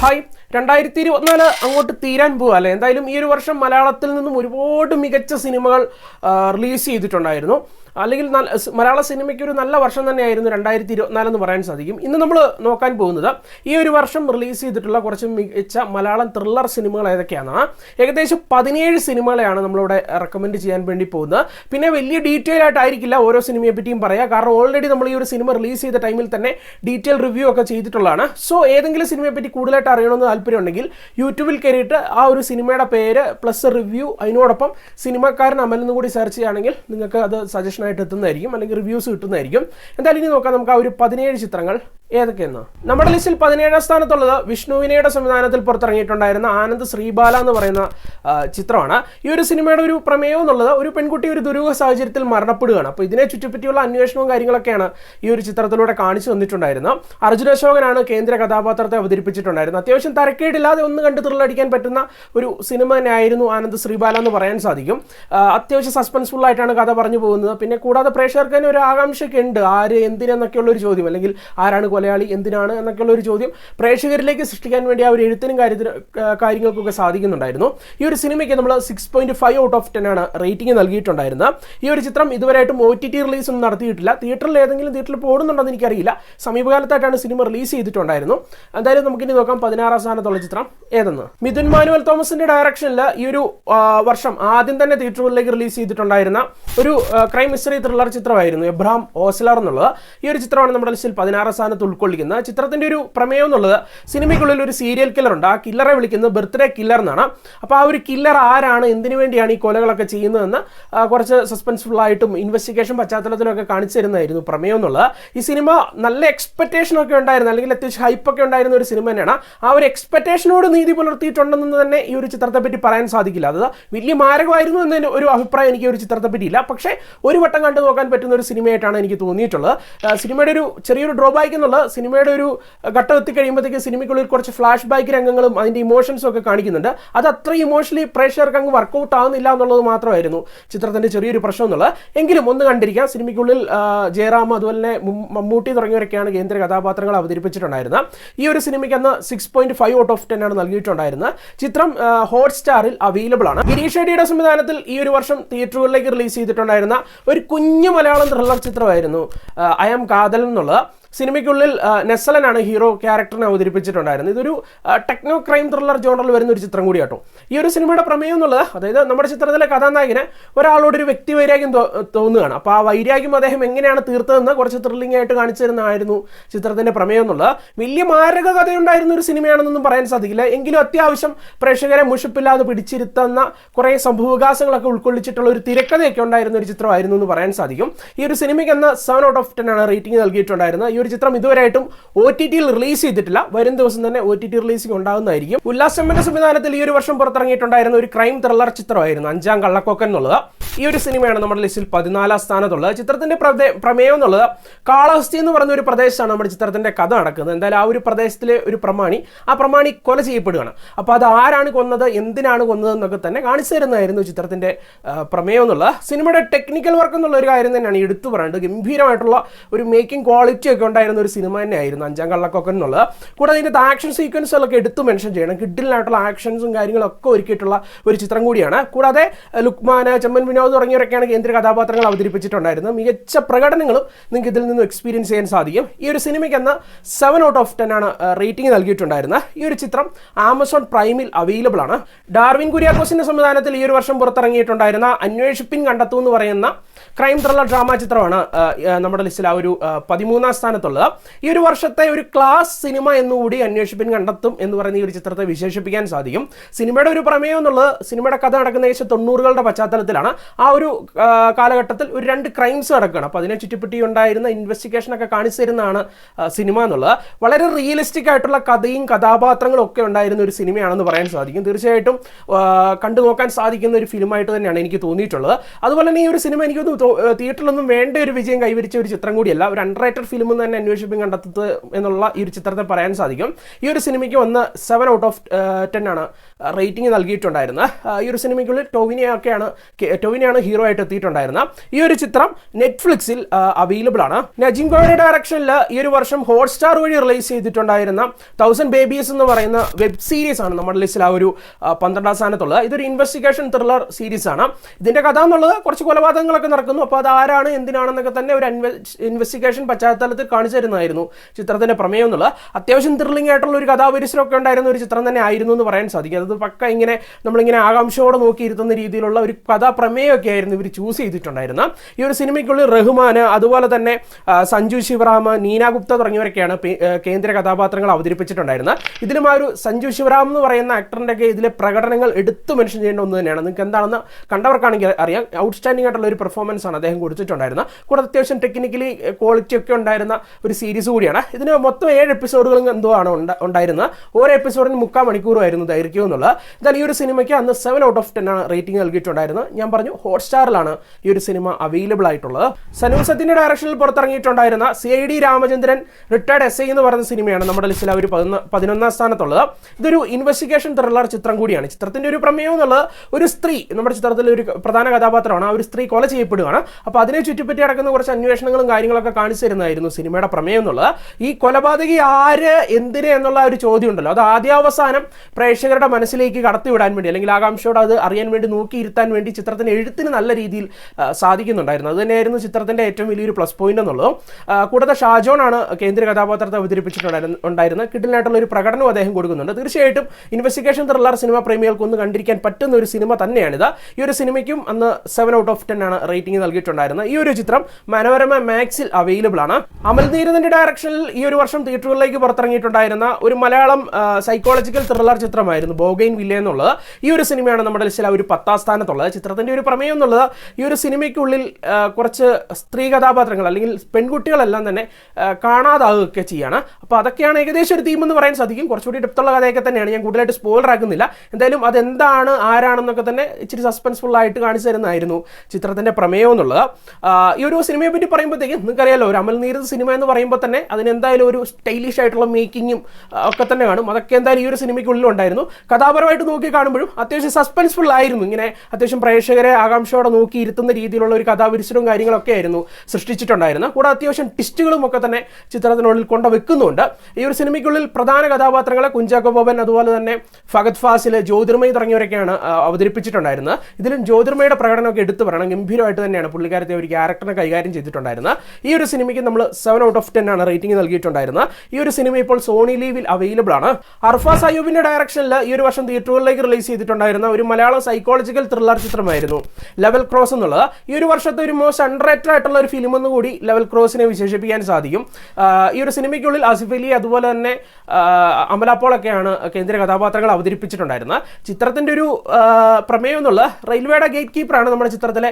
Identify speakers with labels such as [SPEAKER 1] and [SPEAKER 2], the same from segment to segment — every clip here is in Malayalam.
[SPEAKER 1] ഹായ്. രണ്ടായിരത്തി ഇരുപത്തിനാല് അങ്ങോട്ട് തീരാൻ പോവുക അല്ലേ? എന്തായാലും ഈ ഒരു വർഷം മലയാളത്തിൽ നിന്നും ഒരുപാട് മികച്ച സിനിമകൾ റിലീസ് ചെയ്തിട്ടുണ്ടായിരുന്നു. അല്ലെങ്കിൽ മലയാള സിനിമയ്ക്ക് ഒരു നല്ല വർഷം തന്നെയായിരുന്നു രണ്ടായിരത്തി ഇരുപത്തിനാലെന്ന് പറയാൻ സാധിക്കും. ഇന്ന് നമ്മൾ നോക്കാൻ പോകുന്നത് ഈ ഒരു വർഷം റിലീസ് ചെയ്തിട്ടുള്ള കുറച്ച് മികച്ച മലയാളം ത്രില്ലർ സിനിമകൾ ഏതൊക്കെയാണ്? ഏകദേശം പതിനേഴ് സിനിമകളെയാണ് നമ്മളിവിടെ റെക്കമെൻഡ് ചെയ്യാൻ വേണ്ടി പോകുന്നത്. പിന്നെ വലിയ ഡീറ്റെയിൽ ആയിട്ടായിരിക്കില്ല ഓരോ സിനിമയെ പറ്റിയും പറയാം. കാരണം ഓൾറെഡി നമ്മൾ ഈ ഒരു സിനിമ റിലീസ് ചെയ്ത ടൈമിൽ തന്നെ ഡീറ്റെയിൽ റിവ്യൂ ഒക്കെ ചെയ്തിട്ടുള്ളതാണ്. സോ ഏതെങ്കിലും സിനിമയെ പറ്റി കൂടുതലായിട്ട് അറിയണമെന്ന് താല്പര്യമുണ്ടെങ്കിൽ യൂട്യൂബിൽ കയറിയിട്ട് ആ ഒരു സിനിമയുടെ പേര് പ്ലസ് റിവ്യൂ അതിനോടൊപ്പം സിനിമക്കാരൻ അമലെന്നും കൂടി സെർച്ച് ചെയ്യുകയാണെങ്കിൽ നിങ്ങൾക്ക് അത് സജഷൻ ആയിട്ട് എത്തുന്നതായിരിക്കും അല്ലെങ്കിൽ റിവ്യൂസ് കിട്ടുന്നതായിരിക്കും. എന്തായാലും ഇനി നോക്കാം നമുക്ക് ആ ഒരു പതിനേഴ് ചിത്രങ്ങൾ ഏതൊക്കെയെന്ന് നമ്മുടെ ലിസ്റ്റിൽ പതിനേഴാം സ്ഥാനത്തുള്ളത് വിഷ്ണുവിനയുടെ സംവിധാനത്തിൽ പുറത്തിറങ്ങിയിട്ടുണ്ടായിരുന്ന ആനന്ദ് ശ്രീബാല എന്ന് പറയുന്ന ചിത്രമാണ്. ഈ ഒരു സിനിമയുടെ ഒരു പ്രമേയം എന്നുള്ളത് ഒരു പെൺകുട്ടി ഒരു ദുരൂഹ സാഹചര്യത്തിൽ മരണപ്പെടുകയാണ്. അപ്പോൾ ഇതിനെ ചുറ്റിപ്പറ്റിയുള്ള അന്വേഷണവും കാര്യങ്ങളൊക്കെയാണ് ഈ ഒരു ചിത്രത്തിലൂടെ കാണിച്ചു തന്നിട്ടുണ്ടായിരുന്നത്. അർജുന അശോകനാണ് കേന്ദ്ര കഥാപാത്രത്തെ അവതരിപ്പിച്ചിട്ടുണ്ടായിരുന്നത്. അത്യാവശ്യം തരക്കേടില്ലാതെ ഒന്ന് കണ്ട് ത്രില്ലടിക്കാൻ പറ്റുന്ന ഒരു സിനിമ തന്നെയായിരുന്നു ആനന്ദ് ശ്രീബാല എന്ന് പറയാൻ സാധിക്കും. അത്യാവശ്യം സസ്പെൻസ്ഫുൾ ആയിട്ടാണ് കഥ പറഞ്ഞു പോകുന്നത്. പിന്നെ കൂടാതെ പ്രേക്ഷകർക്ക് തന്നെ ഒരു ആകാംക്ഷയൊക്കെ ഉണ്ട്. ആര് എന്തിനെന്നൊക്കെയുള്ള ഒരു ചോദ്യം. അല്ലെങ്കിൽ ആരാണ് കൊലയാളി എന്തിനാണ് എന്നൊക്കെയുള്ള ഒരു ചോദ്യം പ്രേക്ഷകരിലേക്ക് സൃഷ്ടിക്കാൻ വേണ്ടി ആ ഒരു എഴുത്തിനും കാര്യത്തിനും കാര്യങ്ങൾക്കൊക്കെ സാധിക്കുന്നുണ്ടായിരുന്നു. ഈ ഒരു സിനിമയ്ക്ക് നമ്മൾ six point five out of ten ആണ് റേറ്റിംഗ് നൽകിയിട്ടുണ്ടായിരുന്നത്. ഈ ഒരു ചിത്രം ഇതുവരെയായിട്ടും ഒ ടി ടി റിലീസ് ഒന്നും നടത്തിയിട്ടില്ല. തിയേറ്ററിൽ ഏതെങ്കിലും തിയേറ്ററിൽ പോകുന്നുണ്ടെന്ന് എനിക്കറിയില്ല. സമീപകാലത്തായിട്ടാണ് സിനിമ റിലീസ് ചെയ്തിട്ടുണ്ടായിരുന്നു. എന്തായാലും നമുക്കിനി നോക്കാം പതിനാറാം സ്ഥാനത്തുള്ള ചിത്രം ഏതെന്ന്. മിഥുൻ മാനുവൽ തോമസിന്റെ ഡയറക്ഷനിൽ ഈ ഒരു വർഷം ആദ്യം തന്നെ തിയേറ്ററുകളിലേക്ക് റിലീസ് ചെയ്തിട്ടുണ്ടായിരുന്ന ഒരു ക്രൈം മിസ്റ്ററി ത്രില്ലർ ചിത്രമായിരുന്നു. എബ്രഹാം ഓസ്ലർ എന്നുള്ളത്. ഈ ഒരു ചിത്രമാണ് നമ്മുടെ ലിസ്റ്റിൽ പതിനാറാം സ്ഥാനത്ത് ഉൾക്കൊള്ളിക്കുന്നത് ചിത്രത്തിന്റെ ഒരു പ്രമേയം എന്നുള്ളത് സിനിമയ്ക്കുള്ളിൽ ഒരു സീരിയൽ കില്ലർ ഉണ്ട്. ആ കില്ലറെ വിളിക്കുന്നത് ബർത്ത്ഡേ കില്ലർ എന്നാണ്. അപ്പോൾ ആ ഒരു കില്ലർ ആരാണ്? എന്തിനു വേണ്ടിയാണ് ഈ കൊലകളൊക്കെ ചെയ്യുന്നതെന്ന് കുറച്ച് സസ്പെൻസ്ഫുൾ ആയിട്ടും ഇൻവെസ്റ്റിഗേഷൻ പശ്ചാത്തലത്തിലൊക്കെ കാണിച്ചു തരുന്നതായിരുന്നു പ്രമേയം എന്നുള്ളത്. ഈ സിനിമ നല്ല എക്സ്പെക്ടേഷൻ ഒക്കെ ഉണ്ടായിരുന്നു. അല്ലെങ്കിൽ അത്യാവശ്യം ഹൈപ്പൊക്കെ ഉണ്ടായിരുന്ന ഒരു സിനിമ തന്നെയാണ്. ആ ഒരു എക്സ്പെക്ടേഷനോട് നീതി പുലർത്തിയിട്ടുണ്ടെന്ന് തന്നെ ഈ ഒരു ചിത്രത്തെ പറ്റി പറയാൻ സാധിക്കില്ല. അത് വലിയ മാരകമായിരുന്നു എന്ന ഒരു അഭിപ്രായം എനിക്ക് ഒരു ചിത്രത്തെ പറ്റിയില്ല പക്ഷേ ഒരു വട്ടം കണ്ടു നോക്കാൻ പറ്റുന്ന ഒരു സിനിമയായിട്ടാണ് എനിക്ക് തോന്നിയിട്ടുള്ളത്. സിനിമയുടെ ഒരു ചെറിയൊരു ഡ്രോബാക്ക് എന്നുള്ളത് സിനിമയുടെ ഒരു ഘട്ടം എത്തിക്കഴിയുമ്പോഴത്തേക്ക് സിനിമയ്ക്കുള്ളിൽ കുറച്ച് ഫ്ലാഷ് ബാക്ക് രംഗങ്ങളും അതിന്റെ ഇമോഷൻസും ഒക്കെ കാണിക്കുന്നുണ്ട്. അത് അത്ര ഇമോഷണലി പ്രേക്ഷകർക്ക് അങ്ങ് വർക്കൗട്ട് ആവുന്നില്ല എന്നുള്ളത് മാത്രമായിരുന്നു ചിത്രത്തിന്റെ ചെറിയൊരു പ്രശ്നം എന്നുള്ളത്. എങ്കിലും ഒന്ന് കണ്ടിരിക്കാം. സിനിമയ്ക്കുള്ളിൽ ജയറാം അതുപോലെ തന്നെ മമ്മൂട്ടി തുടങ്ങിയവരൊക്കെയാണ് കേന്ദ്ര കഥാപാത്രങ്ങൾ അവതരിപ്പിച്ചിട്ടുണ്ടായിരുന്നത്. ഈ ഒരു സിനിമയ്ക്ക് അന്ന് six point five out of ten ആണ് നൽകിയിട്ടുണ്ടായിരുന്നത്. ചിത്രം ഹോട്ട്സ്റ്റാറിൽ അവൈലബിൾ ആണ്. ഗിരീഷ് ഷെഡിയുടെ സംവിധാനത്തിൽ ഈ ഒരു വർഷം തിയേറ്ററുകളിലേക്ക് റിലീസ് ചെയ്തിട്ടുണ്ടായിരുന്ന ഒരു കുഞ്ഞു മലയാളം ത്രില്ലർ ചിത്രമായിരുന്നു ഐ ആം കാതൽ എന്നുള്ളത്. സിനിമയ്ക്കുള്ളിൽ നെസലനാണ് ഹീറോ ക്യാരക്ടറിനെ അവതരിപ്പിച്ചിട്ടുണ്ടായിരുന്നത്. ഇതൊരു ടെക്നോ ക്രൈം ത്രില്ലർ ജോണറിൽ വരുന്ന ഒരു ചിത്രം കൂടി കേട്ടോ ഈ ഒരു സിനിമയുടെ പ്രമേയം എന്നുള്ളത് അതായത് നമ്മുടെ ചിത്രത്തിലെ കഥാനായകന് ഒരാളോടൊരു വ്യക്തി വൈരാഗ്യം തോന്നുകയാണ്. അപ്പോൾ ആ വൈരാഗ്യം അദ്ദേഹം എങ്ങനെയാണ് തീർത്തതെന്ന് കുറച്ച് ത്രില്ലിംഗ് ആയിട്ട് കാണിച്ചു തരുന്നതായിരുന്നു ചിത്രത്തിന്റെ പ്രമേയം എന്നുള്ളത്. വലിയ മാരക കഥയുണ്ടായിരുന്ന ഒരു സിനിമയാണെന്നൊന്നും പറയാൻ സാധിക്കില്ല. എങ്കിലും അത്യാവശ്യം പ്രേക്ഷകരെ മുഷിപ്പില്ലാതെ പിടിച്ചിരുത്തുന്ന കുറേ സംഭവവികാസങ്ങളൊക്കെ ഉൾക്കൊള്ളിച്ചിട്ടുള്ള ഒരു തിരക്കഥയൊക്കെ ഉണ്ടായിരുന്ന ഒരു ചിത്രമായിരുന്നു എന്ന് പറയാൻ സാധിക്കും. ഈ ഒരു സിനിമയ്ക്ക് എന്ന സെവൻ ഔട്ട് ഓഫ് ടെൻ ആണ് റേറ്റിംഗ് നൽകിയിട്ടുണ്ടായിരുന്നത്. ഈ ഒരു ചിത്രം ഇതുവരെയായിട്ടും ഒ ടി ടിയിൽ റിലീസ് ചെയ്തിട്ടില്ല. വരും ദിവസം തന്നെ ഒ ടി ടി റിലീസിംഗ് ഉണ്ടാകുന്നതായിരിക്കും. ഉല്ലാസ് എമ്മിന്റെ സംവിധാനത്തിൽ ഈ ഒരു വർഷം പുറത്തിറങ്ങിയിട്ടുണ്ടായിരുന്ന ഒരു ക്രൈം ത്രില്ലർ ചിത്രമായിരുന്നു. അഞ്ചാം കള്ളക്കൊക്കൻ എന്നുള്ളത്. ഈ ഒരു സിനിമയാണ് നമ്മുടെ ലിസ്റ്റിൽ പതിനാലാം സ്ഥാനത്തുള്ളത്. ചിത്രത്തിന്റെ പ്രമേയം എന്നുള്ളത് കാളഹസ്തി എന്ന് പറയുന്ന ഒരു പ്രദേശമാണ് നമ്മുടെ ചിത്രത്തിന്റെ കഥ നടക്കുന്നത്. എന്തായാലും ആ ഒരു പ്രദേശത്തിലെ ഒരു പ്രമാണി ആ പ്രമാണി കൊല ചെയ്യപ്പെടുകയാണ്. അപ്പോൾ അത് ആരാണ് കൊന്നത് എന്തിനാണ് കൊന്നത് എന്നൊക്കെ തന്നെ കാണിച്ചു തരുന്നതായിരുന്നു ചിത്രത്തിന്റെ പ്രമേയം എന്നുള്ളത്. സിനിമയുടെ ടെക്നിക്കൽ വർക്ക് എന്നുള്ള ഒരു കാര്യം തന്നെയാണ് എടുത്തു പറയേണ്ടത്. ഗംഭീരമായിട്ടുള്ള ഒരു മേക്കിംഗ് ക്വാളിറ്റി ഒക്കെ ഉണ്ടായിരുന്ന ഒരു സിനിമ തന്നെയായിരുന്നു അഞ്ചാം കള്ളക്കൊക്കൻ എന്നുള്ളത്. കൂടാതെ ഇതിന്റെ ആക്ഷൻ സീക്വൻസുകളൊക്കെ എടുത്തു മെൻഷൻ ചെയ്യണം. കിഡിലായിട്ടുള്ള ആക്ഷൻസും കാര്യങ്ങളൊക്കെ ഒരുക്കിയിട്ടുള്ള ഒരു ചിത്രം കൂടിയാണ്. കൂടാതെ ലുക്മാന് ചെമ്മൻ വിനോദ് തുടങ്ങിയവരൊക്കെയാണ് കേന്ദ്ര കഥാപാത്രങ്ങൾ അവതരിപ്പിച്ചിട്ടുണ്ടായിരുന്നത്. മികച്ച പ്രകടനങ്ങളും നിങ്ങൾക്ക് ഇതിൽ നിന്നും എക്സ്പീരിയൻസ് ചെയ്യാൻ സാധിക്കും. ഈ ഒരു സിനിമയ്ക്ക് എന്ന സെവൻ ഔട്ട് ഓഫ് ടെൻ ആണ് റേറ്റിംഗ് നൽകിയിട്ടുണ്ടായിരുന്നത്. ഈ ഒരു ചിത്രം ആമസോൺ പ്രൈമിൽ അവൈലബിൾ ആണ്. ഡാർവിൻ കുര്യാക്കോസിന്റെ സംവിധാനത്തിൽ ഈ ഒരു വർഷം പുറത്തിറങ്ങിയിട്ടുണ്ടായിരുന്ന അന്വേഷിപ്പിൻ കണ്ടെത്തു എന്ന് പറയുന്ന ക്രൈം ത്രില്ലർ ഡ്രാമ ചിത്രമാണ് നമ്മുടെ ലിസ്റ്റിൽ ആ ഒരു പതിമൂന്നാം സ്ഥാനത്തുള്ളത്. ഈ ഒരു വർഷത്തെ ഒരു ക്ലാസ് സിനിമ എന്നുകൂടി അന്വേഷിപ്പിൻ കണ്ടെത്തും എന്ന് പറയുന്ന ഈ ഒരു ചിത്രത്തെ വിശേഷിപ്പിക്കാൻ സാധിക്കും. സിനിമയുടെ ഒരു പ്രമേയം എന്നുള്ളത് സിനിമയുടെ കഥ നടക്കുന്ന ഏകദേശം തൊണ്ണൂറുകളുടെ പശ്ചാത്തലത്തിലാണ്. ആ ഒരു കാലഘട്ടത്തിൽ ഒരു രണ്ട് ക്രൈംസ് നടക്കുകയാണ്. അപ്പോൾ അതിനെ ചുറ്റിപ്പറ്റി ഉണ്ടായിരുന്ന ഇൻവെസ്റ്റിഗേഷനൊക്കെ കാണിച്ചു തരുന്നതാണ് സിനിമ എന്നുള്ളത്. വളരെ റിയലിസ്റ്റിക് ആയിട്ടുള്ള കഥയും കഥാപാത്രങ്ങളും ഒക്കെ ഉണ്ടായിരുന്ന ഒരു സിനിമയാണെന്ന് പറയാൻ സാധിക്കും. തീർച്ചയായിട്ടും കണ്ടു നോക്കാൻ സാധിക്കുന്ന ഒരു ഫിലിമായിട്ട് തന്നെയാണ് എനിക്ക് തോന്നിയിട്ടുള്ളത്. അതുപോലെ തന്നെ ഈ ഒരു സിനിമ എനിക്ക് എനിക്കൊന്ന് തിയേറ്ററിലൊന്നും വേണ്ട ഒരു വിജയം കൈവരിച്ച ഒരു ചിത്രം കൂടിയല്ല. ഒരു അൺറേറ്റഡ് ഫിലിം എന്ന് തന്നെ അന്വേഷിപ്പിക്കും കണ്ടെത്തത് എന്നുള്ള ഈ ഒരു ചിത്രത്തെ പറയാൻ സാധിക്കും. ഈ ഒരു സിനിമയ്ക്ക് വന്ന് സെവൻ ഔട്ട് ഓഫ് ടെൻ ആണ് റേറ്റിംഗ് നൽകിയിട്ടുണ്ടായിരുന്നത്. ഈ ഒരു സിനിമയ്ക്കുള്ളിൽ ടോവിനെയൊക്കെയാണ് ടോവിനെയാണ് ഹീറോ ആയിട്ട് എത്തിയിട്ടുണ്ടായിരുന്നത്. ഈ ഒരു ചിത്രം നെറ്റ്ഫ്ലിക്സിൽ അവൈലബിൾ ആണ്. നജിം ഗോയുടെ ഡയറക്ഷനിൽ ഈ ഒരു വർഷം ഹോട്ട്സ്റ്റാർ വഴി റിലീസ് ചെയ്തിട്ടുണ്ടായിരുന്ന തൗസൻഡ് ബേബീസ് എന്ന് പറയുന്ന വെബ് സീരീസ് ആണ് നമ്മുടെ ലിസ്റ്റിൽ ആ ഒരു പന്ത്രണ്ടാം സ്ഥാനത്തുള്ളത്. ഇതൊരു ഇൻവെസ്റ്റിഗേഷൻ ത്രില്ലർ സീരീസ് ആണ്. ഇതിന്റെ കഥ എന്നുള്ളത് കുറച്ച് കൊലപാതകങ്ങളൊക്കെ നടക്കുന്നു അപ്പോൾ അത് ആരാണ് എന്തിനാണെന്നൊക്കെ തന്നെ ഒരു ഇൻവെസ്റ്റിഗേഷൻ പശ്ചാത്തലത്തിൽ കാണിച്ചു തരുന്നതായിരുന്നു ചിത്രത്തിന്റെ പ്രമേയം എന്നുള്ളത്. അത്യാവശ്യം ത്രില്ലിംഗ് ആയിട്ടുള്ള ഒരു കഥാപരിസരമൊക്കെ ഉണ്ടായിരുന്ന ഒരു ചിത്രം തന്നെ ആയിരുന്നു എന്ന് പറയാൻ സാധിക്കും. അത് പക്ക ഇങ്ങനെ നമ്മളിങ്ങനെ ആകാംക്ഷയോടെ നോക്കിയിരുത്തുന്ന രീതിയിലുള്ള ഒരു കഥാപ്രമേയമൊക്കെ ആയിരുന്നു ഇവർ ചൂസ് ചെയ്തിട്ടുണ്ടായിരുന്നത് ഈ ഒരു സിനിമയ്ക്കുള്ളിൽ റഹ്മാൻ അതുപോലെ തന്നെ സഞ്ജു ശിവറാം നീന ഗുപ്ത തുടങ്ങിയവരൊക്കെയാണ് കേന്ദ്ര കഥാപാത്രങ്ങൾ അവതരിപ്പിച്ചിട്ടുണ്ടായിരുന്നത് ഇതിലും ആ ഒരു സഞ്ജു ശിവറാം എന്ന് പറയുന്ന ആക്ടറിന്റെയൊക്കെ ഇതിലെ പ്രകടനങ്ങൾ എടുത്തു മെൻഷൻ ചെയ്യേണ്ട ഒന്ന് തന്നെയാണ്. നിങ്ങൾക്ക് എന്താണെന്ന് കണ്ടവർക്കാണെങ്കിൽ അറിയാം. ഔട്ട്സ്റ്റാൻഡിംഗ് ആയിട്ടുള്ള ഒരു പെർഫോമൻസ് ആണ് അദ്ദേഹം കൊടുത്തിട്ടുണ്ടായിരുന്നത്. കൂടാതെ അത്യാവശ്യം ടെക്നിക്കലി ക്വാളിറ്റി ഒക്കെ ഉണ്ടായിരുന്ന ഒരു സീരീസ് കൂടിയാണ്. ഇതിന് മൊത്തം ഏഴ് എപ്പിസോഡുകളും എന്തോ ആണ് ഉണ്ട- ഉണ്ടായിരുന്നത്. ഓരോ എപ്പിസോഡിന് മുക്കാൽ മണിക്കൂറുമായിരുന്നു ദൈർഘ്യം എന്നുള്ളത്. എന്നാൽ ഈ ഒരു സിനിമയ്ക്ക് അന്ന് സെവൻ ഔട്ട് ഓഫ് ടെൻ ആണ് റേറ്റിംഗ് നൽകിയിട്ടുണ്ടായിരുന്നത്. ഞാൻ പറഞ്ഞു ഹോട്ട്സ്റ്റാറിലാണ് ഈ ഒരു സിനിമ അവൈലബിൾ ആയിട്ടുള്ളത്. സനൂസത്തിന്റെ ഡയറക്ഷനിൽ പുറത്തിറങ്ങിയിട്ടുണ്ടായിരുന്ന C I D Ramachandran retired S I എന്ന് പറയുന്ന സിനിമയാണ് നമ്മുടെ ലിസ്റ്റിൽ അവർ പതിനൊന്നാം സ്ഥാനത്തുള്ളത്. ഇതൊരു ഇൻവെസ്റ്റിഗേഷൻ ത്രില്ലർ ചിത്രം കൂടിയാണ്. ചിത്രത്തിന്റെ ഒരു പ്രമേയം എന്നുള്ളത് ഒരു സ്ത്രീ നമ്മുടെ ചിത്രത്തിൽ ഒരു പ്രധാന കഥാപാത്രമാണ്. ആ ഒരു സ്ത്രീ കൊല ചെയ്യപ്പെടുകയാണ് അപ്പോൾ അതിനെ ചുറ്റിപ്പറ്റി നടക്കുന്ന കുറച്ച് അന്വേഷണങ്ങളും കാര്യങ്ങളൊക്കെ കാണിച്ചു തരുന്നതായിരുന്നു സിനിമയുടെ പ്രമേയം എന്നുള്ളത്. ഈ കൊലപാതകി ആര് എന്തിനെ എന്നുള്ള ഒരു ചോദ്യം ഉണ്ടല്ലോ. അത് ആദ്യാവസാനം പ്രേക്ഷകരുടെ മനസ്സിലേക്ക് കടത്തിവിടാൻ വേണ്ടി അല്ലെങ്കിൽ ആകാംക്ഷയോട് അത് അറിയാൻ വേണ്ടി നോക്കിയിരുത്താൻ വേണ്ടി ചിത്രത്തിന് എഴുത്തിന് നല്ല രീതിയിൽ സാധിക്കുന്നുണ്ടായിരുന്നു. അത് തന്നെയായിരുന്നു ചിത്രത്തിന്റെ ഏറ്റവും വലിയൊരു പ്ലസ് പോയിന്റ് എന്നുള്ളതും. കൂടാതെ ആണ് കേന്ദ്ര കഥാപാത്രത്തെ അവതരിപ്പിച്ചിട്ടുണ്ടായിരുന്നു ഉണ്ടായിരുന്ന കിഡിലായിട്ടുള്ള ഒരു പ്രകടനം അദ്ദേഹം കൊടുക്കുന്നുണ്ട്. തീർച്ചയായിട്ടും ഇൻവെസ്റ്റിഗേഷൻ ത്രില്ലർ സിനിമ പ്രേമികൾക്കൊന്ന് കണ്ടിരിക്കാൻ പറ്റുന്ന ഒരു സിനിമ തന്നെയാണിത്. ഈ ഒരു സിനിമയ്ക്കും അന്ന് സെവൻ ഔട്ട് ഓഫ് ടെൻ ആണ് റേറ്റിംഗ് നൽകിയിട്ടുണ്ടായിരുന്നു. ഈ ഒരു ചിത്രം മനോരമ മാക്സിൽ അവൈലബിൾ ആണ്. അമൽ നീരദിന്റെ ഡയറക്ഷനിൽ ഈ ഒരു വർഷം തിയേറ്ററുകളിലേക്ക് പുറത്തിറങ്ങിയിട്ടുണ്ടായിരുന്ന ഒരു മലയാളം സൈക്കോളജിക്കൽ ത്രില്ലർ ചിത്രമായിരുന്നു ബോഗൈൻ വില്ല എന്നുള്ളത്. ഈ ഒരു സിനിമയാണ് നമ്മുടെ ലിസ്റ്റിൽ ഒരു പത്താം സ്ഥാനത്തുള്ളത്. ചിത്രത്തിന്റെ ഒരു പ്രമേയം എന്നുള്ളത് ഈ ഒരു സിനിമയ്ക്കുള്ളിൽ കുറച്ച് സ്ത്രീ കഥാപാത്രങ്ങൾ അല്ലെങ്കിൽ പെൺകുട്ടികളെല്ലാം തന്നെ കാണാതാവുകയൊക്കെ ചെയ്യാണ്. അപ്പോൾ അതൊക്കെയാണ് ഏകദേശം ഒരു തീം എന്ന് പറയാൻ സാധിക്കും. കുറച്ചുകൂടി ഡെപ്തുള്ള കഥയൊക്കെ തന്നെയാണ്. ഞാൻ കൂടുതലായിട്ട് സ്പോയിലർ ആക്കുന്നില്ല. എന്തായാലും അതെന്താണ് ആരാണെന്നൊക്കെ തന്നെ ഇച്ചിരി സസ്പെൻസ്ഫുൾ ആയിട്ട് കാണിച്ചു തരുന്നതായിരുന്നു ചിത്രത്തിന്റെ പ്രമേയം. എന്നുള്ളത്. ഈ ഒരു സിനിമയെ പറ്റി പറയുമ്പോഴത്തേക്കും നിങ്ങൾക്കറിയാലോ ഒരു അമൽ നീരദ് സിനിമ എന്ന് പറയുമ്പോൾ തന്നെ അതിന് എന്തായാലും ഒരു സ്റ്റൈലിഷ് ആയിട്ടുള്ള മേക്കിങ്ങും ഒക്കെ തന്നെ കാണും. അതൊക്കെ എന്തായാലും ഈ ഒരു സിനിമയ്ക്കുള്ളിൽ ഉണ്ടായിരുന്നു. കഥാപരമായിട്ട് നോക്കി കാണുമ്പോഴും അത്യാവശ്യം സസ്പെൻസ്ഫുൾ ആയിരുന്നു. ഇങ്ങനെ അത്യാവശ്യം പ്രേക്ഷകരെ ആകാംക്ഷയോടെ നോക്കി ഇരുത്തുന്ന രീതിയിലുള്ള ഒരു കഥാപരിസരവും കാര്യങ്ങളൊക്കെ ആയിരുന്നു സൃഷ്ടിച്ചിട്ടുണ്ടായിരുന്നത്. കൂടെ അത്യാവശ്യം ടിസ്റ്റുകളും ഒക്കെ തന്നെ ചിത്രത്തിനുള്ളിൽ കൊണ്ട് വെക്കുന്നുണ്ട് ഈ ഒരു സിനിമയ്ക്കുള്ളിൽ പ്രധാന കഥാപാത്രങ്ങളെ കുഞ്ചാക്കോ ബോബൻ അതുപോലെ തന്നെ ഫഗത് ഫാസിൽ ജ്യോതിർമയി തുടങ്ങിയവരൊക്കെയാണ് അവതരിപ്പിച്ചിട്ടുണ്ടായിരുന്നത്. ഇതിലും ജ്യോതിർമയുടെ പ്രകടനമൊക്കെ എടുത്തു പറയണം. ഗംഭീരമായിട്ട് തന്നെയാണ്. പുള്ളിക്കാരത്തെ ഒരു ക്യാരക്ടറിനെ കൈകാര്യം ചെയ്തിട്ടുണ്ടായിരുന്നത് ഈ ഒരു സിനിമയ്ക്ക് നമ്മൾ സെവൻ ഔട്ട് ഓഫ് ടെൻ ആണ് റേറ്റിംഗ് നൽകിയിട്ടുണ്ടായിരുന്നത് ഈ ഒരു സിനിമ ഇപ്പോൾ സോണി ലീവിൽ അവൈലബിൾ ആണ്. അർഫാസ് സയൂബിന്റെ ഡയറക്ഷനിൽ ഈ ഒരു വർഷം തിയേറ്ററുകളിലേക്ക് റിലീസ് ചെയ്തിട്ടുണ്ടായിരുന്ന ഒരു മലയാളം സൈക്കോളജിക്കൽ ത്രില്ലർ ചിത്രമായിരുന്നു. ലെവൽ ക്രോസ് എന്നുള്ളത്. ഈ ഒരു വർഷത്തെ ഒരു മോസ്റ്റ് അൺറേറ്റഡ് ആയിട്ടുള്ള ഒരു ഫിലിം എന്ന് കൂടി ലെവൽ ക്രോസിനെ വിശേഷിപ്പിക്കാൻ സാധിക്കും. ഈ ഒരു സിനിമയ്ക്കുള്ളിൽ ആസിഫ് അലി അതുപോലെ തന്നെ അമലാപ്പോളൊക്കെയാണ് അമല പോളൊക്കെയാണ് കേന്ദ്ര കഥാപാത്രങ്ങൾ അവതരിപ്പിച്ചിട്ടുണ്ടായിരുന്നത്. ചിത്രത്തിന്റെ ഒരു പ്രമേയം എന്നുള്ളത് റെയിൽവേയുടെ ഗേറ്റ് കീപ്പറാണ് നമ്മുടെ ചിത്രത്തിലെ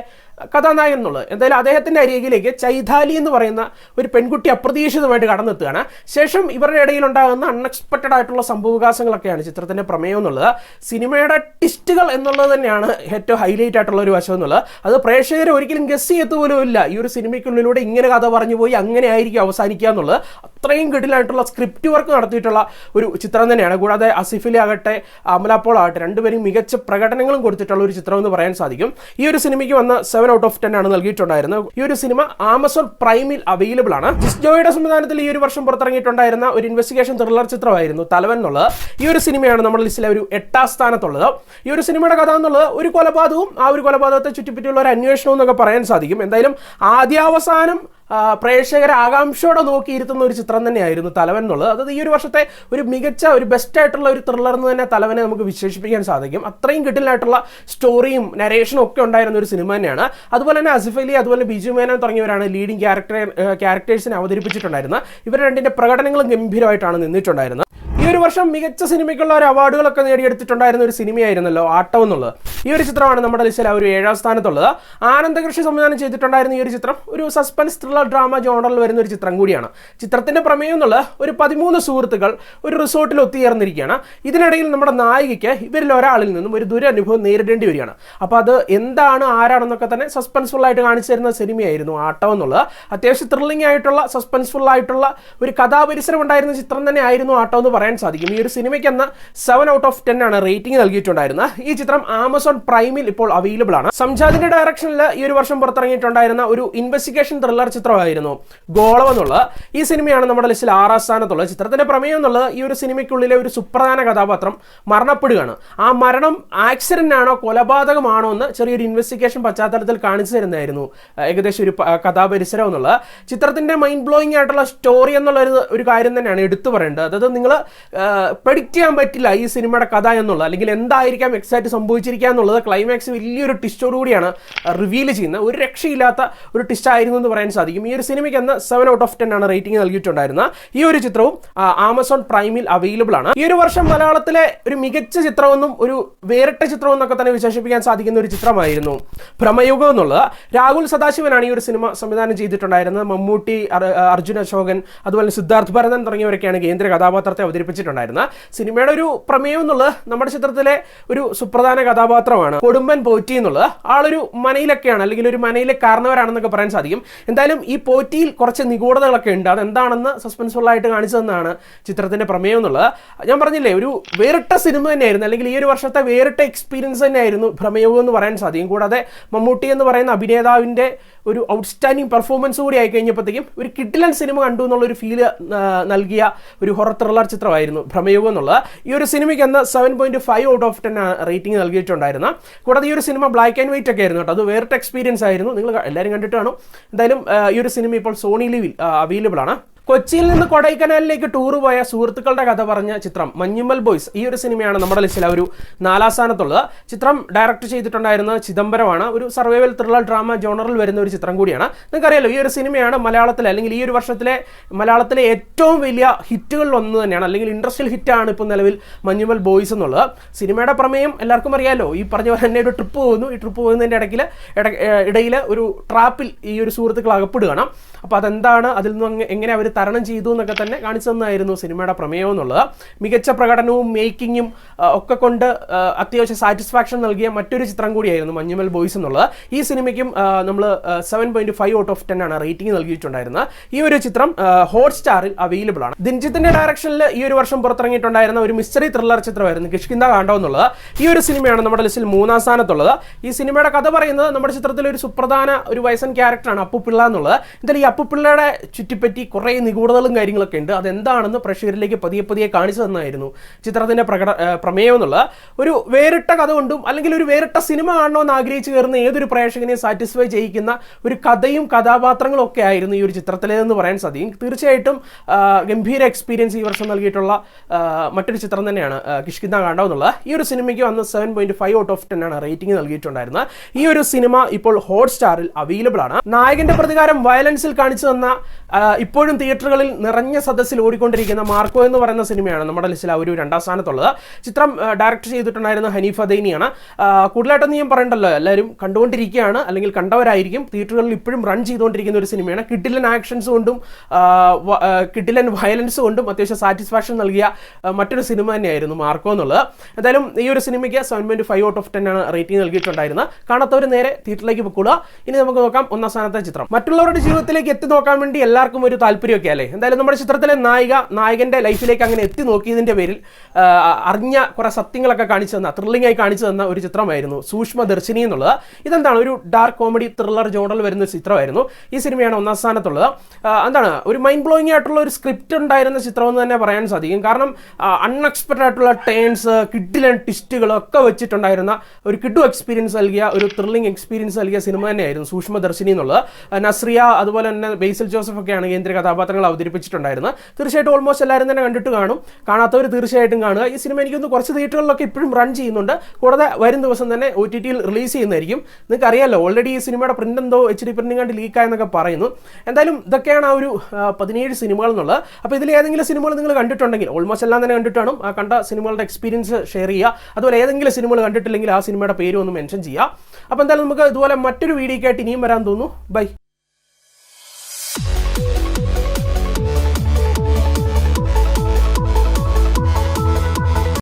[SPEAKER 1] കഥാനായകൻ എന്നുള്ളത്. എന്തായാലും അദ്ദേഹത്തിന്റെ അരികിലേക്ക് ചൈതാലി എന്ന് പറയുന്ന ഒരു പെൺകുട്ടി അപ്രതീക്ഷിതമായിട്ട് കടന്നെത്തുകയാണ്. ശേഷം ഇവരുടെ ഇടയിൽ ഉണ്ടാകുന്ന അൺഎക്സ്പെക്റ്റഡ് ആയിട്ടുള്ള സംഭവവികാസങ്ങളൊക്കെയാണ് ചിത്രത്തിന്റെ പ്രമേയം എന്നുള്ളത്. സിനിമയുടെ ടിസ്റ്റുകൾ എന്നുള്ളത് തന്നെയാണ് ഏറ്റവും ഹൈലൈറ്റ് ആയിട്ടുള്ള ഒരു വശം എന്നുള്ളത്. അത് പ്രേക്ഷകരെ ഒരിക്കലും ഗസ് ചെയ്യത്തുപോലും ഇല്ല. ഈ ഒരു സിനിമയ്ക്കുള്ളിലൂടെ ഇങ്ങനെ കഥ പറഞ്ഞു പോയി അങ്ങനെ ആയിരിക്കും അവസാനിക്കുക എന്നുള്ളത്. അത്രയും കിടിലായിട്ടുള്ള സ്ക്രിപ്റ്റ് വർക്ക് നടത്തിയിട്ടുള്ള ഒരു ചിത്രം തന്നെയാണ്. കൂടാതെ അസിഫിലെ ആകട്ടെ അമലാപ്പോൾ ആകട്ടെ രണ്ടുപേരും മികച്ച പ്രകടനങ്ങളും കൊടുത്തിട്ടുള്ള ഒരു ചിത്രം എന്ന് പറയാൻ സാധിക്കും. ഈ ഒരു സിനിമയ്ക്ക് വന്ന സെവൻ ഔട്ട് ഓഫ് ടെൻ ആണ് നൽകിയിട്ടുണ്ടായിരുന്നത്. ഈ ഒരു സിനിമ ആമസോൺ പ്രൈമിൽ അവൈലബിൾ ആണ്. ജിസ്ജോയുടെ സംവിധാനത്തിൽ ഈ ഒരു വർഷം പുറത്തിറങ്ങിയിട്ടുണ്ടായിരുന്ന ഒരു ഇൻവെസ്റ്റിഗേഷൻ ത്രില്ലർ ചിത്രമായിരുന്നു തലവൻ എന്നുള്ളത്. ഈ ഒരു സിനിമയാണ് നമ്മുടെ ലിസ്റ്റിലെ ഒരു എട്ടാം സ്ഥാനത്തുള്ളത്. ഈ ഒരു സിനിമയുടെ കഥ എന്നുള്ളത് ഒരു കൊലപാതകവും ആ ഒരു കൊലപാതകത്തെ ചുറ്റിപ്പറ്റിയുള്ള ഒരു അന്വേഷണവും എന്നൊക്കെ പറയാൻ സാധിക്കും. എന്തായാലും ആദ്യാവസാനം പ്രേക്ഷകരെ ആകാംക്ഷയോടെ നോക്കിയിരുത്തുന്ന ഒരു ചിത്രം തന്നെയായിരുന്നു തലവൻ എന്നുള്ളത്. അതായത് ഈ ഒരു വർഷത്തെ ഒരു മികച്ച ഒരു ബെസ്റ്റ് ആയിട്ടുള്ള ഒരു ത്രില്ലർ എന്ന് തന്നെ തലവനെ നമുക്ക് വിശേഷിപ്പിക്കാൻ സാധിക്കും. അത്രയും കിട്ടിലായിട്ടുള്ള സ്റ്റോറിയും നരേഷനും ഒക്കെ ഉണ്ടായിരുന്ന ഒരു സിനിമ തന്നെയാണ്. അതുപോലെ തന്നെ അസിഫ് അലി അതുപോലെ ബിജു മേനോൻ തുടങ്ങിയവരാണ് ലീഡിംഗ് ക്യാരക്ടർ ക്യാരക്ടേഴ്സിനെ അവതരിപ്പിച്ചിട്ടുണ്ടായിരുന്നത്. ഇവർ രണ്ടിന്റെ പ്രകടനങ്ങളും ഗംഭീരമായിട്ടാണ് നിന്നിട്ടുണ്ടായിരുന്നത്. ഒരു വർഷം മികച്ച സിനിമയ്ക്കുള്ള ഒരു അവാർഡുകളൊക്കെ നേടിയെടുത്തിട്ടുണ്ടായിരുന്ന ഒരു സിനിമയായിരുന്നല്ലോ ആട്ടം എന്നുള്ളത്. ഈ ഒരു ചിത്രമാണ് നമ്മുടെ ലിസ്റ്റിൽ ഒരു ഏഴാം സ്ഥാനത്തുള്ളത്. ആനന്ദകൃഷി സംവിധാനം ചെയ്തിട്ടുണ്ടായിരുന്ന ഈ ഒരു ചിത്രം ഒരു സസ്പെൻസ് ത്രില്ലർ ഡ്രാമ ജോണറിൽ വരുന്ന ഒരു ചിത്രം കൂടിയാണ്. ചിത്രത്തിന്റെ പ്രമേയം എന്നുള്ളത് ഒരു പതിമൂന്ന് സുഹൃത്തുക്കൾ ഒരു റിസോർട്ടിൽ ഒത്തുചേർന്നിരിക്കുകയാണ്. ഇതിനിടയിൽ നമ്മുടെ നായികയ്ക്ക് ഇവരിൽ ഒരാളിൽ നിന്നും ഒരു ദുരനുഭവം നേരിടേണ്ടി വരികയാണ്. അപ്പോൾ അത് എന്താണ് ആരാണെന്നൊക്കെ തന്നെ സസ്പെൻസ്ഫുൾ ആയിട്ട് കാണിച്ചു തരുന്ന സിനിമയായിരുന്നു ആട്ടം എന്നുള്ളത്. അത്യാവശ്യം ത്രില്ലിംഗ് ആയിട്ടുള്ള സസ്പെൻസ്ഫുൾ ആയിട്ടുള്ള ഒരു കഥാപരിസരം ഉണ്ടായിരുന്ന ചിത്രം തന്നെ ആയിരുന്നു ആട്ടം എന്ന് പറയാൻ സാധിക്കും. ഈ ഒരു സിനിമയ്ക്ക് എന്ന സെവൻ ഔട്ട് ഓഫ് ടെൻ ആണ് റേറ്റിംഗ് നൽകിയിട്ടുണ്ടായിരുന്നത്. ഈ ചിത്രം ആമസോൺ പ്രൈമിൽ ഇപ്പോൾ അവൈലബിൾ ആണ്. സംജാദിന്റെ ഡയറക്ഷനിൽ ഈ ഒരു വർഷം പുറത്തിറങ്ങിയിട്ടുണ്ടായിരുന്ന ഒരു ഇൻവെസ്റ്റിഗേഷൻ ത്രില്ലർ ചിത്രമായിരുന്നു ഗോളം എന്നുള്ളത്. ഈ സിനിമയാണ് നമ്മുടെ ലിസ്റ്റിൽ ആറാം സ്ഥാനത്തുള്ള ചിത്രത്തിന്റെ പ്രമേയം എന്നുള്ളത് ഈ ഒരു സിനിമയ്ക്കുള്ളിലെ ഒരു സുപ്രധാന കഥാപാത്രം മരണപ്പെടുകയാണ്. ആ മരണം ആക്സിഡന്റ് ആണോ കൊലപാതകമാണോ എന്ന് ചെറിയൊരു ഇൻവെസ്റ്റിഗേഷൻ പശ്ചാത്തലത്തിൽ കാണിച്ചു തരുന്നതായിരുന്നു. ഏകദേശം ഒരു കഥാപരിസരം എന്നുള്ളത്. ചിത്രത്തിന്റെ മൈൻഡ് ബ്ലോയിങ് ആയിട്ടുള്ള സ്റ്റോറി എന്നുള്ള ഒരു കാര്യം തന്നെയാണ് എടുത്തു പറയേണ്ടത്. അതായത് നിങ്ങൾ പ്രഡിക്റ്റ് ചെയ്യാൻ പറ്റില്ല ഈ സിനിമയുടെ കഥ എന്നുള്ളത്. അല്ലെങ്കിൽ എന്തായിരിക്കാം എക്സാക്ട് സംഭവിച്ചിരിക്കുക എന്നുള്ളത് ക്ലൈമാക്സ് വലിയൊരു ടിസ്റ്റോട് കൂടിയാണ് റിവീൽ ചെയ്യുന്നത്. ഒരു രക്ഷയില്ലാത്ത ഒരു ടിസ്റ്റ് ആയിരുന്നു എന്ന് പറയാൻ സാധിക്കും. ഈ ഒരു സിനിമയ്ക്ക് അന്ന് സെവൻ ഔട്ട് ഓഫ് ടെൻ ആണ് റേറ്റിംഗ് നൽകിയിട്ടുണ്ടായിരുന്നത്. ഈ ഒരു ചിത്രവും ആമസോൺ പ്രൈമിൽ അവൈലബിൾ ആണ്. ഈ ഒരു വർഷം മലയാളത്തിലെ ഒരു മികച്ച ചിത്രമെന്നും ഒരു വേറിട്ട ചിത്രം എന്നൊക്കെ തന്നെ വിശേഷിപ്പിക്കാൻ സാധിക്കുന്ന ഒരു ചിത്രമായിരുന്നു ഭ്രമയുഗം എന്നുള്ളത്. രാഹുൽ സദാശിവനാണ് ഈ ഒരു സിനിമ സംവിധാനം ചെയ്തിട്ടുണ്ടായിരുന്നത്. മമ്മൂട്ടി അർജുൻ അശോകൻ അതുപോലെ സിദ്ധാർത്ഥ് ഭരതൻ തുടങ്ങിയവരൊക്കെയാണ് കേന്ദ്ര കഥാപാത്രത്തെ അവതരിപ്പിച്ചിട്ടുണ്ടായിരുന്നത് സിനിമയുടെ ഒരു പ്രമേയം എന്നുള്ളത് നമ്മുടെ ചിത്രത്തിലെ ഒരു സുപ്രധാന കഥാപാത്രമാണ്. കൊടുമ്പൻ പോറ്റി എന്നുള്ളത് ആളൊരു മനയിലൊക്കെയാണ് അല്ലെങ്കിൽ ഒരു മനയിലെ കാരണവരാണെന്നൊക്കെ പറയാൻ സാധിക്കും. എന്തായാലും ഈ പോറ്റിയിൽ കുറച്ച് നിഗൂഢതകളൊക്കെ ഉണ്ട്. അതെന്താണെന്ന് സസ്പെൻസ്ഫുൾ കാണിച്ചു തന്നാണ് ചിത്രത്തിന്റെ പ്രമേയം എന്നുള്ളത്. ഞാൻ പറഞ്ഞില്ലേ ഒരു വേറിട്ട സിനിമ തന്നെയായിരുന്നു അല്ലെങ്കിൽ ഈ ഒരു വർഷത്തെ വേറിട്ട എക്സ്പീരിയൻസ് തന്നെയായിരുന്നു ഭ്രമയോഗം എന്ന് പറയാൻ സാധിക്കും. കൂടാതെ മമ്മൂട്ടി എന്ന് പറയുന്ന അഭിനേതാവിന്റെ ഒരു ഔട്ട്സ്റ്റാൻഡിങ് പെർഫോമൻസ് കൂടി ആയി കഴിഞ്ഞപ്പോഴത്തേക്കും ഒരു കിഡിലൻ സിനിമ കണ്ടു എന്നുള്ള ഒരു ഫീൽ നൽകിയ ഒരു ഹൊറർ ത്രില്ലർ ചിത്രമായിരുന്നു ഭ്രമയോഗം എന്നുള്ളത്. ഈ ഒരു സിനിമയ്ക്ക് അന്ന് seven point five out of ten rating നൽകിയിട്ടുണ്ടായിരുന്നു. കൂടാതെ ഈ ഒരു സിനിമ ബ്ലാക്ക് ആൻഡ് വൈറ്റ് ഒക്കെ ആയിരുന്നു കേട്ടോ. അത് വേറിട്ട എക്സ്പീരിയൻസ് ആയിരുന്നു. നിങ്ങൾ എല്ലാവരും കണ്ടിട്ട് കാണും. എന്തായാലും ഈ ഒരു സിനിമ ഇപ്പോൾ സോണി ലിവിൽ അവൈലബിൾ ആണ്. കൊച്ചിയിൽ നിന്ന് കൊടൈക്കനാലിലേക്ക് ടൂർ പോയ സുഹൃത്തുക്കളുടെ കഥ പറഞ്ഞ ചിത്രം മഞ്ഞുമ്മൽ ബോയ്സ് ഈ ഒരു സിനിമയാണ് നമ്മുടെ ലിസ്റ്റിൽ ഒരു നാലാം സ്ഥാനത്തുള്ളത്. ചിത്രം ഡയറക്ട് ചെയ്തിട്ടുണ്ടായിരുന്ന ചിദംബരമാണ്. ഒരു സർവൈവൽ ത്രില്ലർ ഡ്രാമ ജോണറിൽ വരുന്ന ഒരു ചിത്രം കൂടിയാണ്. നിങ്ങൾക്കറിയാലോ ഈ ഒരു സിനിമയാണ് മലയാളത്തിലെ അല്ലെങ്കിൽ ഈ ഒരു വർഷത്തിലെ മലയാളത്തിലെ ഏറ്റവും വലിയ ഹിറ്റുകളിൽ ഒന്ന് തന്നെയാണ്. അല്ലെങ്കിൽ ഇൻഡസ്ട്രിയൽ ഹിറ്റാണ് ഇപ്പോൾ നിലവിൽ മഞ്ഞുമ്മൽ ബോയ്സ് എന്നുള്ളത്. സിനിമയുടെ പ്രമേയം എല്ലാവർക്കും അറിയാലോ ഈ പറഞ്ഞ പോലെ തന്നെ ഒരു ട്രിപ്പ് പോകുന്നു. ഈ ട്രിപ്പ് പോകുന്നതിന്റെ ഇടയ്ക്ക് ഇടയിൽ ഒരു ട്രാപ്പിൽ ഈ ഒരു സുഹൃത്തുക്കൾ അകപ്പെടുകയാണ്. അപ്പോൾ അതെന്താണ്? അതിൽ നിന്ന് എങ്ങനെ അവർ തരണം ചെയ്തു എന്നൊക്കെ തന്നെ കാണിച്ചു തന്നായിരുന്നു സിനിമയുടെ പ്രമേയം എന്നുള്ളത്. മികച്ച പ്രകടനവും മേക്കിങ്ങും ഒക്കെ കൊണ്ട് അത്യാവശ്യം സാറ്റിസ്ഫാക്ഷൻ നൽകിയ മറ്റൊരു ചിത്രം കൂടിയായിരുന്നു മഞ്ഞുമൽ ബോയ്സ് എന്നുള്ളത്. ഈ സിനിമയ്ക്കും നമ്മൾ seven point five out of ten ആണ് റേറ്റിംഗ് നൽകിയിട്ടുണ്ടായിരുന്നത്. ഈ ഒരു ചിത്രം ഹോട്ട് സ്റ്റാറിൽ അവൈലബിൾ ആണ്. ദിൻജിത്തിന്റെ ഡയറക്ഷനിൽ ഈ ഒരു വർഷം പുറത്തിറങ്ങിയിട്ടുണ്ടായിരുന്ന ഒരു മിസ്റ്ററി ത്രില്ലർ ചിത്രമായിരുന്നു കിഷ്കിന്ത കാണ്ടോ എന്നുള്ളത്. ഈ ഒരു സിനിമയാണ് നമ്മുടെ ലിസ്റ്റിൽ മൂന്നാം സ്ഥാനത്തുള്ളത്. ഈ സിനിമയുടെ കഥ പറയുന്നത് നമ്മുടെ ചിത്രത്തിലെ ഒരു സുപ്രധാന ഒരു വയസ്സൻ ക്യാരക്ടറാണ് അപ്പുപിള്ള എന്നുള്ളത്. എന്തായാലും ഈ അപ്പുപിള്ളയുടെ ചുറ്റിപ്പറ്റി കുറേ നിഗൂഢതകളും കാര്യങ്ങളൊക്കെ ഉണ്ട്. അതെന്താണെന്ന് പ്രേക്ഷകരിലേക്ക് പതിയെ പതിയെ കാണിച്ചു തന്നായിരുന്നു. ചിത്രത്തിന്റെ പ്രകട പ്രമേയം എന്നുള്ള ഒരു വേറിട്ട കഥ കൊണ്ടും അല്ലെങ്കിൽ ഒരു വേറിട്ട സിനിമ കാണണമെന്ന് ആഗ്രഹിച്ചു കയറുന്ന ഏതൊരു പ്രേക്ഷകനെയും സാറ്റിസ്ഫൈ ചെയ്യിക്കുന്ന ഒരു കഥയും കഥാപാത്രങ്ങളും ഒക്കെ ആയിരുന്നു ഈ ഒരു ചിത്രത്തിലേതെന്ന് പറയാൻ സാധിക്കും. തീർച്ചയായിട്ടും ഗംഭീര എക്സ്പീരിയൻസ് ഈ വർഷം നൽകിയിട്ടുള്ള മറ്റൊരു ചിത്രം തന്നെയാണ് കിഷ്കിന്ന കാണ്ടോ എന്നുള്ളത് ഈ ഒരു സിനിമയ്ക്ക് വന്ന് seven point five out of ten ആണ് റേറ്റിംഗ് നൽകിയിട്ടുണ്ടായിരുന്നത്. ഈ ഒരു സിനിമ ഇപ്പോൾ ഹോട്ട് സ്റ്റാറിൽ അവൈലബിൾ ആണ്. നായകന്റെ പ്രതികാരം വയലൻസിൽ കാണിച്ചു തന്ന ഇപ്പോഴും ഇപ്പോഴും തിയേറ്ററുകളിൽ നിറഞ്ഞ സദസ്സിൽ ഓടിക്കൊണ്ടിരിക്കുന്ന മാർക്കോ എന്ന് പറയുന്ന സിനിമയാണ് നമ്മുടെ ലിസ്റ്റിൽ ഒരു രണ്ടാം സ്ഥാനത്തുള്ളത്. ചിത്രം ഡയറക്ട് ചെയ്തിട്ടുണ്ടായിരുന്ന ഹനീഫ് അദൈനിയാണ് കൂടുതലായിട്ടൊന്നും ഞാൻ പറയണ്ടല്ലോ. എല്ലാവരും കണ്ടുകൊണ്ടിരിക്കുകയാണ്. അല്ലെങ്കിൽ കണ്ടവരായിരിക്കും. തിയേറ്ററുകളിൽ ഇപ്പോഴും റൺ ചെയ്തുകൊണ്ടിരിക്കുന്ന ഒരു സിനിമയാണ്. കിഡിലൻ ആക്ഷൻസ് കൊണ്ടും കിഡിലൻ വയലൻസ് കൊണ്ടും അത്യാവശ്യം സാറ്റിസ്ഫാക്ഷൻ നൽകിയ മറ്റൊരു സിനിമ തന്നെയായിരുന്നു മാർക്കോ എന്നുള്ളത്. എന്തായാലും ഈ ഒരു സിനിമയ്ക്ക് seven point five out of ten ആണ് റേറ്റിംഗ് നൽകിയിട്ടുണ്ടായിരുന്നത്. കാണാത്തവർ നേരെ തിയേറ്ററിലേക്ക് പൊക്കുക ഇനി നമുക്ക് നോക്കാം ഒന്നാം സ്ഥാനത്തെ ചിത്രം. മറ്റുള്ളവരുടെ ജീവിതത്തിലേക്ക് എത്തി നോക്കാൻ വേണ്ടി എല്ലാവർക്കും ഒരു താല്പര്യമൊക്കെ അല്ലേ എന്തായാലും നമ്മുടെ ചിത്രത്തിലെ നായിക നായകന്റെ ലൈഫിലേക്ക് അങ്ങനെ എത്തി നോക്കിയതിന്റെ പേരിൽ അറിഞ്ഞ കുറെ സത്യങ്ങളൊക്കെ കാണിച്ചു തന്ന ത്രില്ലിംഗ് ആയി കാണിച്ചു തന്ന ഒരു ചിത്രമായിരുന്നു സൂക്ഷ്മ ദർശിനി എന്നുള്ളത്. ഇതെന്താണ്? ഒരു ഡാർക്ക് കോമഡി ത്രില്ലർ ജോണറിൽ വരുന്ന ചിത്രമായിരുന്നു. ഈ സിനിമയാണ് ഒന്നാം സ്ഥാനത്തുള്ളത്. എന്താണ്? ഒരു മൈൻഡ് ബ്ലോയിങ് ആയിട്ടുള്ള ഒരു സ്ക്രിപ്റ്റ് ഉണ്ടായിരുന്ന ചിത്രം എന്ന് തന്നെ പറയാൻ സാധിക്കും. കാരണം അൺഎക്സ്പെക്റ്റഡ് ആയിട്ടുള്ള ടേൺസ് കിഡിലൻ ട്വിസ്റ്റുകളൊക്കെ വെച്ചിട്ടുണ്ടായിരുന്ന ഒരു കിഡു എക്സ്പീരിയൻസ് നൽകിയ ഒരു ത്രില്ലിംഗ് എക്സ്പീരിയൻസ് നൽകിയ സിനിമ തന്നെയായിരുന്നു സൂക്ഷ്മദർശിനി എന്നുള്ളത്. നസ്രിയ അതുപോലെ തന്നെ ബേസിൽ ജോസഫ് ഒക്കെയാണ് കേന്ദ്ര കഥാപാത്ര കഥാപാത്രങ്ങൾ അവതരിപ്പിച്ചിട്ടുണ്ടായിരുന്നു. തീർച്ചയായിട്ടും ഓൾമോസ്റ്റ് എല്ലാവരും തന്നെ കണ്ടിട്ട് കാണും. കാണാത്തവർ തീർച്ചയായിട്ടും കാണുക. ഈ സിനിമ എനിക്കൊന്ന് കുറച്ച് തിയേറ്ററുകളിലൊക്കെ ഇപ്പോഴും റൺ ചെയ്യുന്നുണ്ട്. കൂടാതെ വരും ദിവസം തന്നെ ഒ ടി ടിയിൽ റിലീസ് ചെയ്യുന്നതായിരിക്കും. നിങ്ങൾക്ക് അറിയാലോ ഓൾറെഡി ഈ സിനിമയുടെ പ്രിന്റ് എന്തോ എച്ച് ഡി പ്രിന്റിംഗ് കണ്ട് ലീക്കായെന്നൊക്കെ പറയുന്നു. എന്തായാലും ഇതൊക്കെയാണ് ആ ഒരു പതിനേഴ് സിനിമകൾ എന്നുള്ളത് അപ്പോൾ ഇതിൽ ഏതെങ്കിലും സിനിമകൾ നിങ്ങൾ കണ്ടിട്ടുണ്ടെങ്കിൽ ഓൾമോസ്റ്റ് എല്ലാം തന്നെ കണ്ടിട്ട് വേണം ആ കണ്ട സിനിമകളുടെ എക്സ്പീരിയൻസ് ഷെയർ ചെയ്യുക. അതുപോലെ ഏതെങ്കിലും സിനിമകൾ കണ്ടിട്ടില്ലെങ്കിൽ ആ സിനിമയുടെ പേര് ഒന്ന് മെൻഷൻ ചെയ്യുക. അപ്പോൾ എന്തായാലും നമുക്ക് ഇതുപോലെ മറ്റൊരു വീഡിയോയ്ക്കായിട്ട് ഇനിയും വരാൻ തോന്നുന്നു. ബൈ